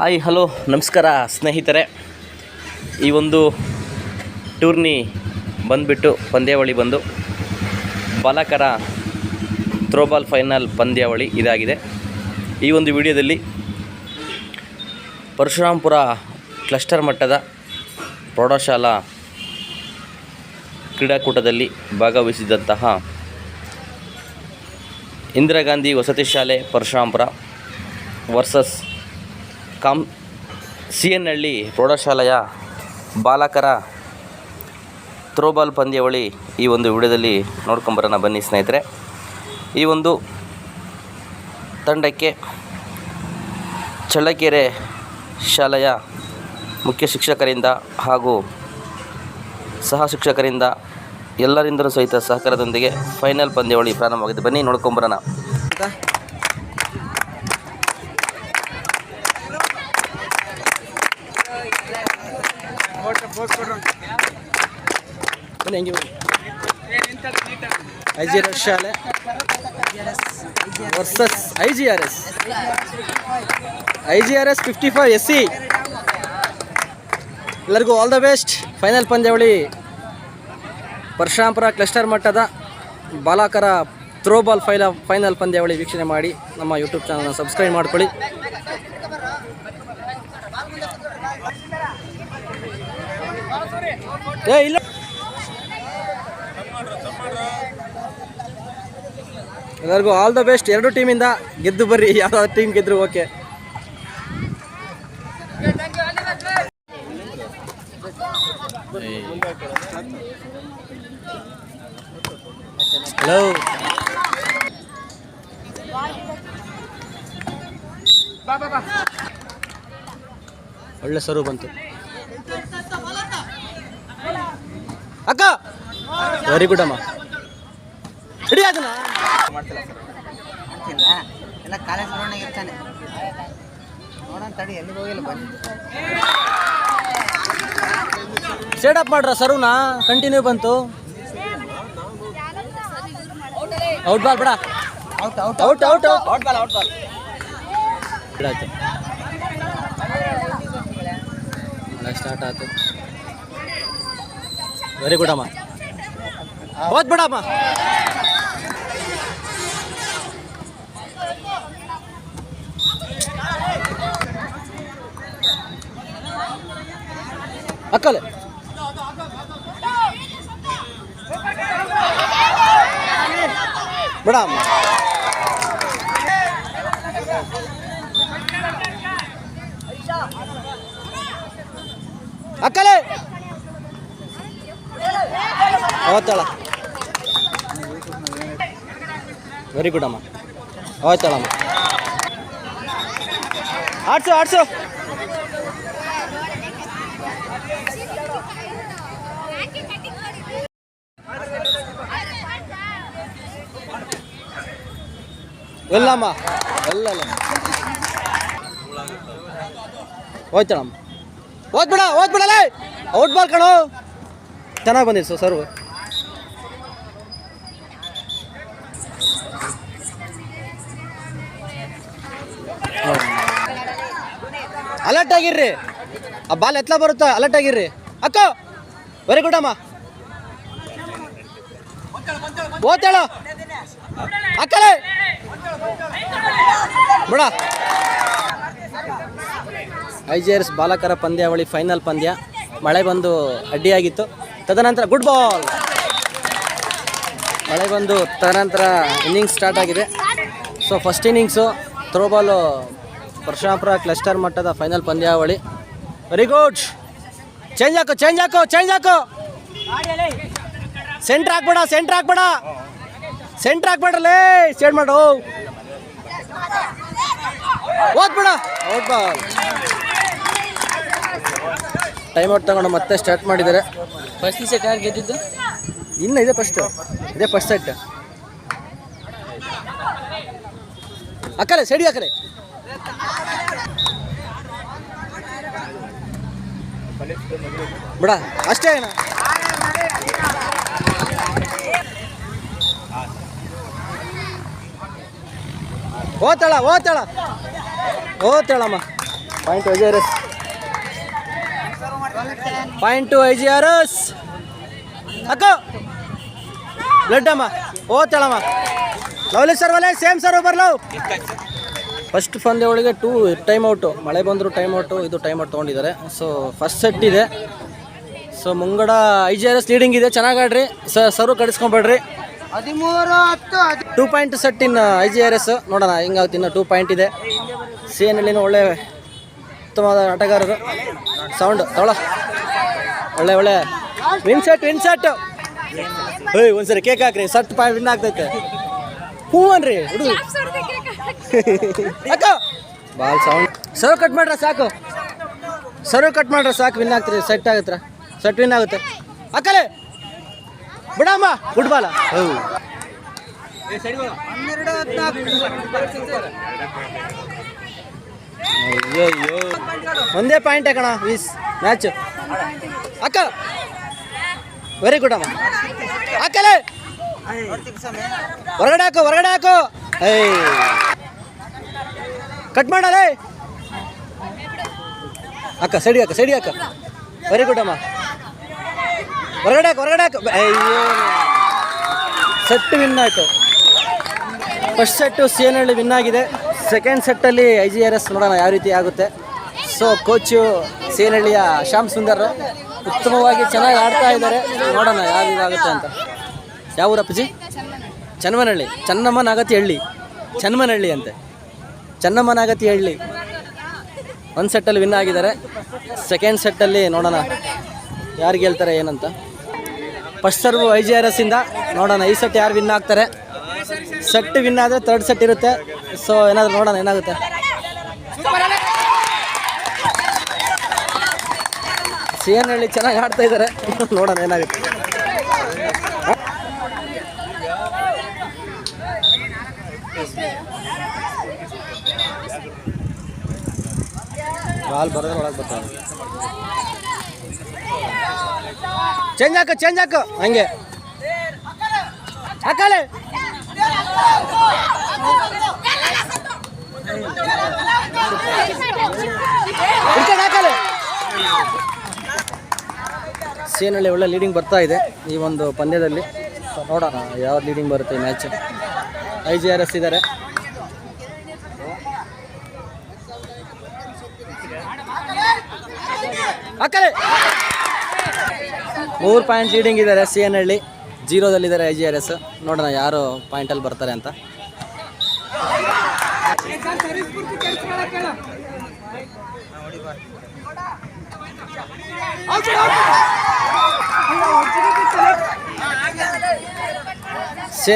Hi, hello, ನಮಸ್ಕಾರ, ಸ್ನೇಹಿತರೆ. ಈ ಒಂದು ಟೂರ್ನಿ ಬಂದುಬಿಟ್ಟು ಪಂದ್ಯಾವಳಿ ಬಂದು ಬಾಲಕರ ಥ್ರೋಬಾಲ್ ಫೈನಲ್ ಪಂದ್ಯಾವಳಿ ಇದಾಗಿದೆ. ಈ ಒಂದು ವಿಡಿಯೋದಲ್ಲಿ ಪರಶುರಾಂಪುರ ಕ್ಲಸ್ಟರ್ ಮಟ್ಟದ ಪ್ರೌಢಶಾಲಾ ಕ್ರೀಡಾಕೂಟದಲ್ಲಿ ಭಾಗವಹಿಸಿದಂತಹ ಇಂದಿರಾ ಗಾಂಧಿ ವಸತಿ ಶಾಲೆ ಪರಶುರಾಂಪುರ ವರ್ಸಸ್ ಕಾಮ್ ಸಿ ಎನ್ ಹಳ್ಳಿ ಪ್ರೌಢಶಾಲೆಯ ಬಾಲಕರ ಥ್ರೋಬಾಲ್ ಪಂದ್ಯಾವಳಿ ಈ ಒಂದು ವಿಡಿಯೋದಲ್ಲಿ ನೋಡ್ಕೊಂಬರೋಣ ಬನ್ನಿ ಸ್ನೇಹಿತರೆ. ಈ ಒಂದು ತಂಡಕ್ಕೆ ಚಳ್ಳಕೆರೆ ಶಾಲೆಯ ಮುಖ್ಯ ಶಿಕ್ಷಕರಿಂದ ಹಾಗೂ ಸಹ ಶಿಕ್ಷಕರಿಂದ ಎಲ್ಲರಿಂದಲೂ ಸಹಿತ ಸಹಕಾರದೊಂದಿಗೆ ಫೈನಲ್ ಪಂದ್ಯಾವಳಿ ಪ್ರಾರಂಭವಾಗಿದೆ. ಬನ್ನಿ ನೋಡ್ಕೊಂಬರೋಣ. ಶಾಲೆ versus I G R S I G R S fifty five S C ಎಲ್ಲರಿಗೂ ಆಲ್ ದ ಬೆಸ್ಟ್ ಫೈನಲ್ ಪಂದ್ಯಾವಳಿ ಪರಶುರಾಂಪುರ ಕ್ಲಸ್ಟರ್ ಮಟ್ಟದ ಬಾಲಕರ ಥ್ರೋಬಾಲ್ ಫೈಲ ಫೈನಲ್ ಪಂದ್ಯಾವಳಿ ವೀಕ್ಷಣೆ ಮಾಡಿ ನಮ್ಮ ಯೂಟ್ಯೂಬ್ ಚಾನಲ್ನ ಸಬ್ಸ್ಕ್ರೈಬ್ ಮಾಡ್ಕೊಳ್ಳಿ. ಏ, ಇಲ್ಲ. ಎಲ್ಲರಿಗೂ ಆಲ್ ದ ಬೆಸ್ಟ್ ಎರಡು ಟೀಮಿಂದ ಗೆದ್ದು ಬರ್ರಿ. ಯಾವ ಟೀಮ್ ಗೆದ್ರು ಓಕೆ ಹಲೋ ಒಳ್ಳೆ ಸರು ಬಂತು. ಅಕ್ಕ. ವೆರಿ ಗುಡ್ ಅಮ್ಮ. ರೆಡಿ ಅದನ್ನ. ಇಲ್ಲ ಎಲ್ಲ ಕಾಲೇಜ್ ಗ್ರೌಂಡ್ನಾಗ ಇರ್ತಾನೆ. ನೋಡೋಣ ತಡಿ ಎಲ್ಲಿಗೆ ಹೋಗಿಲ್ಲ ಬನ್ನಿ. ಸೆಟ್ ಅಪ್ ಮಾಡ್ರ ಸರುನಾ? ಕಂಟಿನ್ಯೂ ಬಂತು. ಔಟ್ ಬಾಲ್ ಬಿಡ. Out out out out out ball out ball ಬಿಡಾಯ್ತು. Start ಆಯ್ತು ವೆರಿ ಗುಡ್ ಅಮ್ಮ ಹೋದ್ ಬಿಡಮ್ಮ ಅಕ್ಕಲೆ ಬಿಡಮ್ಮ ಅಕ್ಕಲೆ ಅವತ್ತಳ ವೆರಿ ಗುಡ್ ಅಮ್ಮ. ಅವತ್ತಳಮ್ಮ ಆಡ್ಸು ಆಡ್ಸು. ಎಲ್ಲಮ್ಮ? ಎಲ್ಲ ಹೋಯ್ತಾಳಮ್ಮ. ಓದ್ಬಿಡ ಬಿಡ ಓದ್ ಬಿಡಲೇ ಔಟ್ ಬಾಲ್ ಕಣೋ. ಚೆನ್ನಾಗಿ ಬಂದಿತ್ತು ಸರ್ವ್. ಅಲರ್ಟ್ ಆಗಿರ್ರಿ. ಆ ಬಾಲ್ ಎತ್ಲ ಬರುತ್ತಾ? ಅಲರ್ಟ್ ಆಗಿರ್ರಿ. ಅಕ್ಕ! ವೆರಿ ಗುಡ್ ಅಮ್ಮ. ಓದ್ತಾಳ ಅಕ್ಕಲೇ. ಬಿಡ. ಐ ಜಿ ಬಾಲಕರ ಪಂದ್ಯಾವಳಿ ಫೈನಲ್ ಪಂದ್ಯ. ಮಳೆ ಬಂದು ಅಡ್ಡಿಯಾಗಿತ್ತು. ತದನಂತರ ಗುಡ್ ಬಾಲ್ ಮಳೆ ಬಂದು ತದನಂತರ ಇನ್ನಿಂಗ್ಸ್ ಸ್ಟಾರ್ಟ್ ಆಗಿದೆ. So first innings throwball Parashurampura cluster ಮಟ್ಟದ ಫೈನಲ್ ಪಂದ್ಯಾವಳಿ. ವೆರಿ ಗುಡ್ ಚೇಂಜ್ ಹಾಕು ಚೇಂಜ್ ಹಾಕು ಚೇಂಜ್ ಹಾಕು. ಸೆಂಟ್ರ್ ಹಾಕ್ಬೇಡ ಸೆಂಟ್ರ್ ಹಾಕ್ಬೇಡ. ಸೆಂಟ್ರ್ ಹಾಕ್ಬೇಡ್ರಲ್ಲೇ ಸ್ಟೇಟ್ ಮಾಡು. ಓದ್ಬೇಡ. ಔಟ್ ಬಾಲ್ ಟೈಮ್ ಔಟ್ ತಗೊಂಡು ಮತ್ತೆ ಸ್ಟಾರ್ಟ್ ಮಾಡಿದ್ದಾರೆ. ಫಸ್ಟ್ ಸೆಟ್ ಯಾರು ಗೆದ್ದಿದ್ದು ಇನ್ನು ಇದೆ ಫಸ್ಟ್ ಇದೆ ಫಸ್ಟ್ ಸೆಟ್ ಅಕ್ಕಲೆ ಸಡಿ ಅಕ್ಕಲೆ ಬಿಡ ಅಷ್ಟೇ ಏನ? ಓದ್ತಾಳ ಓದ್ತಾಳ ಓದ್ತಾಳಮ್ಮ point S point two I G R S ಅಕ್ಕ ಬ್ಲಡ್ ಅಮ್ಮ ಓದ್ತಾಳಮ್ಮ ಲವ್ಲಿ ಸರ್ ಒಲೆ ಸೇಮ್ ಸರ್ ಬರ್ಲವ್ ಫಸ್ಟ್ ಪಂದ್ಯಗಳಿಗೆ ಟೂ ಟೈಮ್ ಔಟು ಮಳೆ ಬಂದರೂ ಟೈಮ್ ಔಟು ಇದು ಟೈಮ್ ಔಟ್ ತೊಗೊಂಡಿದ್ದಾರೆ ಸೊ ಫಸ್ಟ್ ಸೆಟ್ ಇದೆ ಸೊ ಮುಂಗಡ I G R S leading ಇದೆ ಚೆನ್ನಾಗಿ ಆಡ್ರಿ ಸರ್ವ್ ಕಡಿಸ್ಕೊಂಬೇಡ್ರಿ ಹದಿಮೂರು ಹತ್ತು ಟೂ ಪಾಯಿಂಟ್ ಸೆಟ್ ಇನ್ನು ಐ ಜಿ ಆರ್ ಎಸ್ ನೋಡೋಣ ಹೆಂಗಾಗುತ್ತೆ ಇನ್ನು ಟೂ ಪಾಯಿಂಟ್ ಇದೆ ಸಿ ಎನ್ ಒಳ್ಳೆ ಉತ್ತಮವಾದ ಆಟಗಾರರು ಸೌಂಡ್ ತಗೊಳ ಒಳ್ಳೆ ಒಳ್ಳೆ. ವಿನ್ ಸೆಟ್ ವಿನ್ ಸೆಟ್ ಏಯ್ ಒಂದ್ಸರಿ ಕೇಕ್ ಹಾಕ್ರಿ. ಸಟ್ ಪಾಯಿಂಟ್ ವಿನ್ ಆಗ್ತೈತೆ. ಹೂವನ್ರಿ ಹುಡುಗ ಅಕ್ಕ ಬಾಲ್ ಸೌಂಡ್ ಸರ್ವ್ ಕಟ್ ಮಾಡ್ರ ಸಾಕು. ಸರ್ವ್ ಕಟ್ ಮಾಡ್ರ ಸಾಕು. ವಿನ್ ಆಗ್ತೀರಿ ಸೆಟ್ ಆಗತ್ರ? ಸೆಟ್ ವಿನ್ ಆಗುತ್ತೆ. ಅಕ್ಕಲೇ ಬಿಡಮ್ಮ ಫುಟ್ಬಾಲ್ ಬಾಲ ಹೌದು ಅಯ್ಯೋ ಒಂದೇ ಪಾಯಿಂಟ್ ಹಾಕೋಣ ಈ ಮ್ಯಾಚ್ ಅಕ್ಕ. ವೆರಿ ಗುಡ್ ಅಮ್ಮ. ಅಕ್ಕಲೇ. ಹೊರಗಡೆ ಹಾಕು ಹೊರಗಡೆ ಹಾಕು. ಏಯ್. ಕಟ್ ಮಾಡಲೇ ಅಕ್ಕ ಸಡಿ ಅಕ್ಕ ಸಡಿ ಅಕ್ಕ ವೆರಿ ಗುಡ್ ಅಮ್ಮ. ಹೊರಗಡೆ ಹಾಕು ಹೊರಗಡೆ ಹಾಕು. ಅಯ್ಯೋ. ಸೆಟ್ ವಿನ್ ಆಯಿತು. First set C N Halli win ಆಗಿದೆ. ಸೆಕೆಂಡ್ ಸೆಟ್ಟಲ್ಲಿ ಐ ಜಿ ಆರ್ ಎಸ್ ನೋಡೋಣ, ಯಾವ ರೀತಿ ಆಗುತ್ತೆ. ಸೊ ಕೋಚು ಸಿ ಎನ್ ಹಳ್ಳಿಯ ಶ್ಯಾಮ್ ಸುಂದರ್. ಉತ್ತಮವಾಗಿ ಚೆನ್ನಾಗಿ ಆಡ್ತಾ ಇದ್ದಾರೆ. ನೋಡೋಣ ಇದಾಗುತ್ತೆ ಅಂತ. ಯಾವ ಊರಪ್ಪಜಿ ಚನ್ನಮನಹಳ್ಳಿ. ಚನ್ನಮ್ಮನಾಗತಿ ಹಳ್ಳಿ ಚನ್ನಮನಹಳ್ಳಿ ಅಂತೆ. ಚನ್ನಮ್ಮನಾಗತಿ ಹಳ್ಳಿ ಒಂದು ಸೆಟ್ಟಲ್ಲಿ ವಿನ್ ಆಗಿದ್ದಾರೆ. ಸೆಕೆಂಡ್ ಸೆಟ್ಟಲ್ಲಿ ನೋಡೋಣ. ಯಾರು ಗೆಲ್ತಾರೆ ಏನಂತ? First serve I G R S ಇಂದ ನೋಡೋಣ. ಈ ಸೆಟ್ ಯಾರು ವಿನ್ ಆಗ್ತಾರೆ? ಸೆಟ್ ವಿನ್ ಆದರೆ ತರ್ಡ್ ಸೆಟ್ ಇರುತ್ತೆ. ಸೊ ಏನಾದರೂ ನೋಡೋಣ, ಏನಾಗುತ್ತೆ? ಸಿ ಹೇಳಿ ಚೆನ್ನಾಗಿ ಆಡ್ತಾ ಇದ್ದಾರೆ ನೋಡೋಣ ಏನಾಗುತ್ತೆ. ಬಾಲ್ ಬರೋದ್ರ ಒಳಗೆ ಬರ್ತಾರೆ ಚೇಂಜ್ ಹಾಕು ಚೇಂಜ್ ಹಾಕು. ಹಂಗೆ. ಹಾಕಲೆ ಹಾಕಲೆ ಸೇನಲ್ಲಿ ಒಳ್ಳೆ ಲೀಡಿಂಗ್ ಬರ್ತಾ ಇದೆ ಈ ಒಂದು ಪಂದ್ಯದಲ್ಲಿ. ನೋಡೋಣ ಯಾವ ಲೀಡಿಂಗ್ ಬರುತ್ತೆ ಈ match I G R S ಇದ್ದಾರೆ ಮೂರು ಪಾಯಿಂಟ್ ಲೀಡಿಂಗ್ ಇದ್ದಾರೆ ಸಿ ಎನ್ ಹಳ್ಳಿ ಜೀರೋದಲ್ಲಿದ್ದಾರೆ ಐ ಜಿ ಆರ್ ಎಸ್ ನೋಡೋಣ ಯಾರು ಪಾಯಿಂಟಲ್ಲಿ ಬರ್ತಾರೆ ಅಂತ.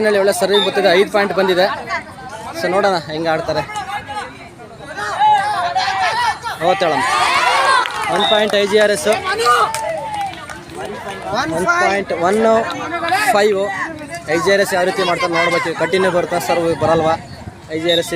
ಹಳ್ಳಿ ಒಳ್ಳೆ ಸರ್ವಿಂಗ್ ಬರ್ತಿದೆ. ಐದು ಪಾಯಿಂಟ್ ಬಂದಿದೆ. ಸೊ ನೋಡೋಣ ಹೆಂಗೆ ಆಡ್ತಾರೆ. ಓದ್ತಾಳಮ್ಮ one point I G R S one point one five I G R S ಯಾವ ರೀತಿ ಮಾಡ್ತಾರೆ ನೋಡ್ಬೇಕು. ಕಂಟಿನ್ಯೂ ಬರುತ್ತಾ ಸರ್ವ್ ಬರಲ್ವಾ? ಐ ಜಿ ಆರ್ ಎಸ್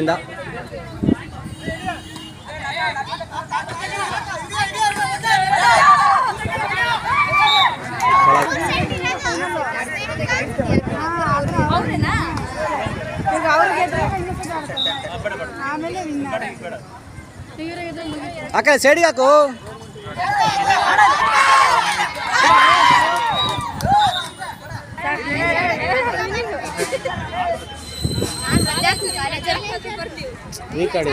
ಕಡೆ ಸೈಡಿಗೆ ಹಾಕು. ಈ ಕಡೆ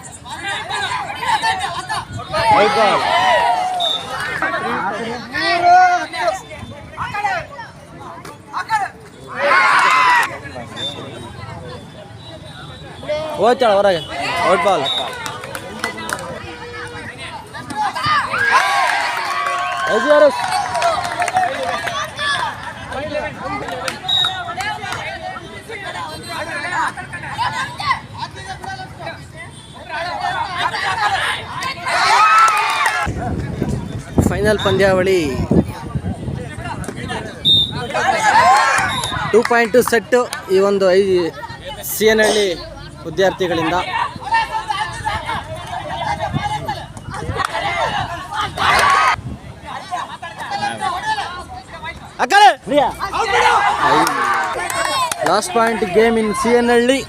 ಇನ್ನು ಪಾಯಿಂಟ್ ಎಲ್ಲಿ ತಂದೆ ಮತ್ತೆ ಹೋಗ್ತಾಳ ಹೊರಗೆ ಔಟ್ ಬಾಲ್ ಐದು ಆರ್ ಎಸ್ ಫೈನಲ್ ಪಂದ್ಯಾವಳಿ. ಟೂ ಪಾಯಿಂಟ್ ಟು ಸೆಟ್ಟು ಈ ಒಂದು ಐ ಸಿ ಎನ್ ಹಳ್ಳಿ ವಿದ್ಯಾರ್ಥಿಗಳಿಂದ. Last point game in C N Halli.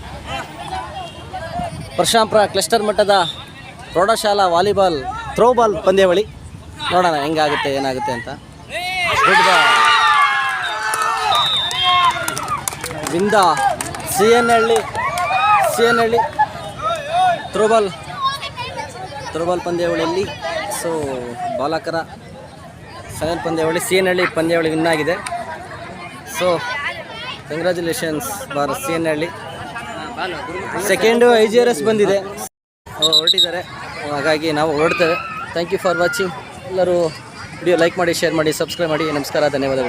Parashurampura cluster ಮಟ್ಟದ ಪ್ರೌಢಶಾಲಾ ವಾಲಿಬಾಲ್ ಥ್ರೋಬಾಲ್ ಪಂದ್ಯಾವಳಿ. ನೋಡೋಣ, ಹೆಂಗಾಗುತ್ತೆ, ಏನಾಗುತ್ತೆ ಅಂತ. ಬಿಂದ C N Halli C N Halli, throwball throwball ಪಂದ್ಯಾವಳಿಯಲ್ಲಿ, ಸೊ, ಬಾಲಕರ ಸೆವೆನ್ ಪಂದ್ಯಾವಳಿ ಸಿ ಎನ್ ಹಳ್ಳಿ ಪಂದ್ಯಾವಳಿ ವಿನ್ ಆಗಿದೆ. So congratulations bar C N Halli. Second I G R S ಬಂದಿದೆ. ಹೊರಟಿದ್ದಾರೆ. ಹಾಗಾಗಿ ನಾವು ಹೊರಡ್ತೇವೆ. ಥ್ಯಾಂಕ್ ಯು ಫಾರ್ ವಾಚಿಂಗ್ ಎಲ್ಲರೂ ವಿಡಿಯೋ ಲೈಕ್ ಮಾಡಿ ಶೇರ್ ಮಾಡಿ ಸಬ್ಸ್ಕ್ರೈಬ್ ಮಾಡಿ. ನಮಸ್ಕಾರ ಧನ್ಯವಾದಗಳು.